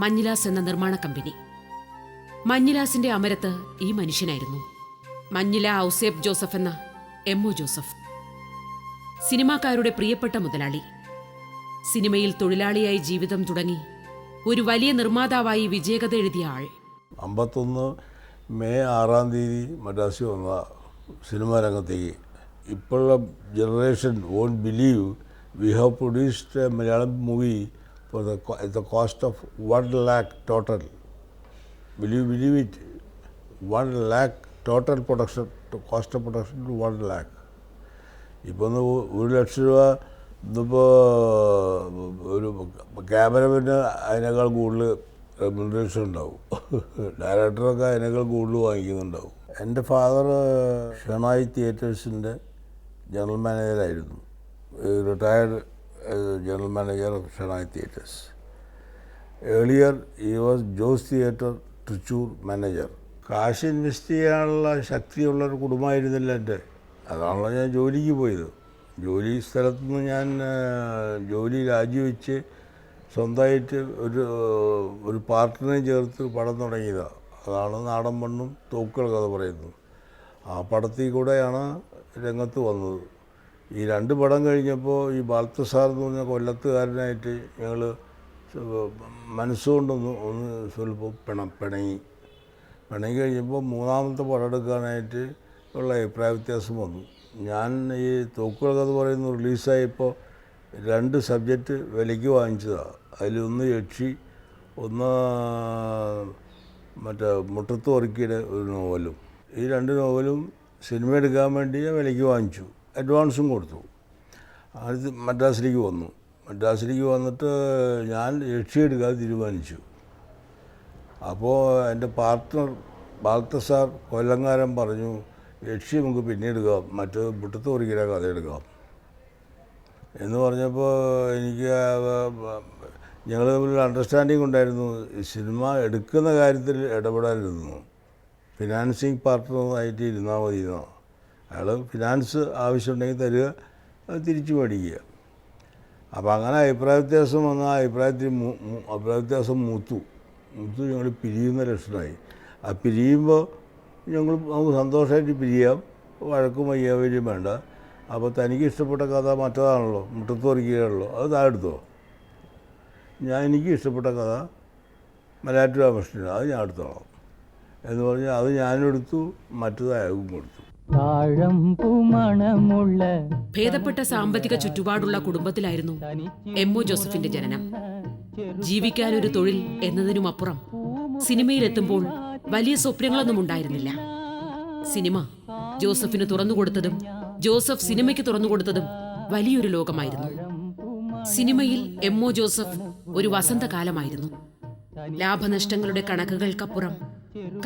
മഞ്ഞിലാസ് എന്ന നിർമ്മാണ കമ്പനി. മഞ്ഞിലാസിന്റെ അമരത്ത് ഈ മനുഷ്യനായിരുന്നു. മഞ്ഞില ഔസേബ് ജോസഫ് എന്ന എം ഒ ജോസഫ്. സിനിമാക്കാരുടെ പ്രിയപ്പെട്ട മുതലാളി. സിനിമയിൽ തൊഴിലാളിയായി ജീവിതം തുടങ്ങി ഒരു വലിയ നിർമ്മാതാവായി വിജയകഥ എഴുതിയ ആൾ. അമ്പത്തൊന്ന് മെയ് ആറാം തീയതി മദ്രാസി വന്ന സിനിമാ രംഗത്തേക്ക്. ഇപ്പോഴുള്ള generation won't believe we have produced a Malayalam movie for cost of cost lakh total. Will you believe it? It lakh total production, to cost of production to one lakh. ഇപ്പോൾ ഒന്ന് ഒരു ലക്ഷം രൂപ ഇന്നിപ്പോൾ ഒരു cameraman അതിനേക്കാൾ കൂടുതൽ remuneration ഉണ്ടാവും ഡയറക്ടറൊക്കെ അതിനേക്കാൾ കൂടുതൽ വാങ്ങിക്കുന്നുണ്ടാവും എന്റെ ഫാദർ ഷെണായി തിയേറ്റേഴ്സിന്റെ general മാനേജറായിരുന്നു retired general manager of Shenoy theatres earlier he was Jose theatre Thrissur manager കാശ് ഇൻവെസ്റ്റ് ചെയ്യാനുള്ള ശക്തിയുള്ള ഒരു കുടുംബമായിരുന്നില്ല എന്റെ. അതാണല്ലോ ഞാൻ ജോലിക്ക് പോയത്. ജോലി സ്ഥലത്തു നിന്ന് ഞാൻ ജോലി രാജിവെച്ച് സ്വന്തമായിട്ട് ഒരു ഒരു പാർട്ടിനെ ചേർത്ത് പടം തുടങ്ങിയതാണ് അതാണ് നാടൻ മണ്ണും തോക്കുകൾ കഥ പറയുന്നത്. ആ പടത്തിൽ കൂടെയാണ് രംഗത്ത് വന്നത്. ഈ രണ്ട് പടം കഴിഞ്ഞപ്പോൾ ഈ ബാൽത്തസാർ എന്ന് പറഞ്ഞ കൊല്ലത്തുകാരനായിട്ട് ഞങ്ങൾ മനസ്സുകൊണ്ടൊന്ന് ഒന്ന് സ്വല്പം പിണ പിണങ്ങി. പിണങ്ങി കഴിഞ്ഞപ്പോൾ മൂന്നാമത്തെ പടം എടുക്കാനായിട്ട് ഉള്ള അഭിപ്രായ വ്യത്യാസം വന്നു. ഞാൻ ഈ തോക്കുകൾ കഥ പറയുന്നത് റിലീസായപ്പോൾ രണ്ട് സബ്ജക്റ്റ് വിലയ്ക്ക് വാങ്ങിച്ചതാണ് അതിലൊന്ന് യക്ഷി ഒന്ന് മറ്റേ മുട്ടത്ത് വർക്കിയുടെ ഒരു നോവലും. ഈ രണ്ട് നോവലും സിനിമ എടുക്കാൻ വേണ്ടി ഞാൻ വിലയ്ക്ക് വാങ്ങിച്ചു. അഡ്വാൻസും കൊടുത്തു. അത് മദ്രാസിലേക്ക് വന്നു. മദ്രാസിലേക്ക് വന്നിട്ട് ഞാൻ രക്ഷയെടുക്കാതെ തീരുമാനിച്ചു. അപ്പോൾ എന്റെ പാർട്ട്ണർ ബാൽത്തസാർ കൊല്ലങ്കാരൻ പറഞ്ഞു രക്ഷ നമുക്ക് പിന്നെ എടുക്കാം. മറ്റേ മുട്ടത്ത് കുറിക്കിற കഥ എടുക്കാം. എന്ന് പറഞ്ഞപ്പോൾ എനിക്ക് ഞങ്ങൾ തമ്മിൽ അണ്ടർസ്റ്റാൻഡിങ് ഉണ്ടായിരുന്നു. സിനിമ എടുക്കുന്ന കാര്യത്തിൽ ഇടപെടാനിരുന്നു ഫിനാൻസിങ് പാർട്ട്ണറായിട്ട് ഇരുന്നാൽ മതി അയാൾ ഫിനാൻസ് ആവശ്യമുണ്ടെങ്കിൽ തരിക തിരിച്ചു മേടിക്കുക. അപ്പോൾ അങ്ങനെ അഭിപ്രായ വ്യത്യാസം വന്ന ആ അഭിപ്രായത്തിൽ അഭിപ്രായ വ്യത്യാസം മൂത്തു. മൂത്തു ഞങ്ങൾ പിരിയുന്ന ലക്ഷണമായി. ആ പിരിയുമ്പോൾ ഞങ്ങൾ നമുക്ക് സന്തോഷമായിട്ട് പിരിയാം വഴക്കും വയ്യാവരും വേണ്ട. അപ്പോൾ തനിക്ക് ഇഷ്ടപ്പെട്ട കഥ മറ്റതാണല്ലോ മുട്ടത്ത് പറിക്കുകയാണല്ലോ അത് താഴെടുത്തോ ഞാൻ എനിക്ക് ഇഷ്ടപ്പെട്ട കഥ മലയാറ്റ അത് ഞാൻ എടുത്തോളാം. എന്ന് പറഞ്ഞാൽ അത് ഞാനെടുത്തു മറ്റത് കൊടുത്തു. ഭേദപ്പെട്ട സാമ്പത്തിക ചുറ്റുപാടുള്ള കുടുംബത്തിലായിരുന്നു എം ഒ ജോസഫിന്റെ ജനനം. ജീവിക്കാൻ ഒരു തൊഴിൽ എന്നതിനുമപ്പുറം സിനിമയിലെത്തുമ്പോൾ വലിയ സ്വപ്നങ്ങളൊന്നും ഉണ്ടായിരുന്നില്ല. സിനിമ ജോസഫിന് തുറന്നുകൊടുത്തതും ജോസഫ് സിനിമയ്ക്ക് തുറന്നുകൊടുത്തതും വലിയൊരു ലോകമായിരുന്നു. സിനിമയിൽ എം ഒ ജോസഫ് ഒരു വസന്തകാലമായിരുന്നു. ലാഭനഷ്ടങ്ങളുടെ കണക്കുകൾക്കപ്പുറം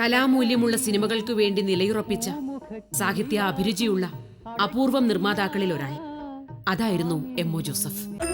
കലാമൂല്യമുള്ള സിനിമകൾക്ക് വേണ്ടി നിലയുറപ്പിച്ച സാഹിത്യ അഭിരുചിയുള്ള അപൂർവം നിർമ്മാതാക്കളിൽ ഒരാൾ. അതായിരുന്നു എം ഒ ജോസഫ്.